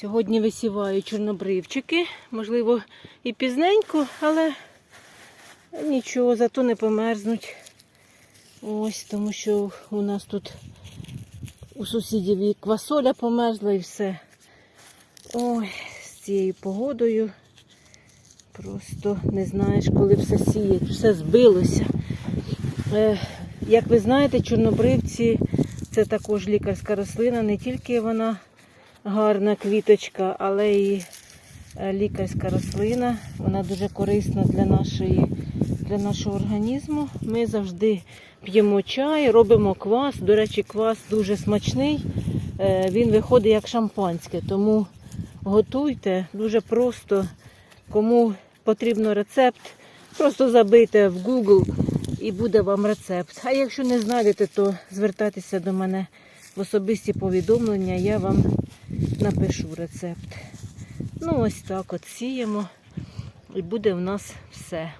Сьогодні висіваю чорнобривчики, можливо, і пізненько, але нічого, зато не померзнуть. Ось, тому що у нас тут у сусідів і квасоля померзла і все. Ой, з цією погодою просто не знаєш, коли все сіє, все збилося. Е, як ви знаєте, чорнобривці це також лікарська рослина, не тільки вона гарна квіточка, але і е, лікарська рослина. Вона дуже корисна для, нашої, для нашого організму. Ми завжди п'ємо чай, робимо квас. До речі, квас дуже смачний. Е, Він виходить як шампанське, тому готуйте дуже просто. Кому потрібно рецепт, просто забийте в Google і буде вам рецепт. А якщо не знайдете, то звертайтеся до мене в особисті повідомлення, я вам напишу рецепт. Ну, ось так от сіємо, і буде в нас все.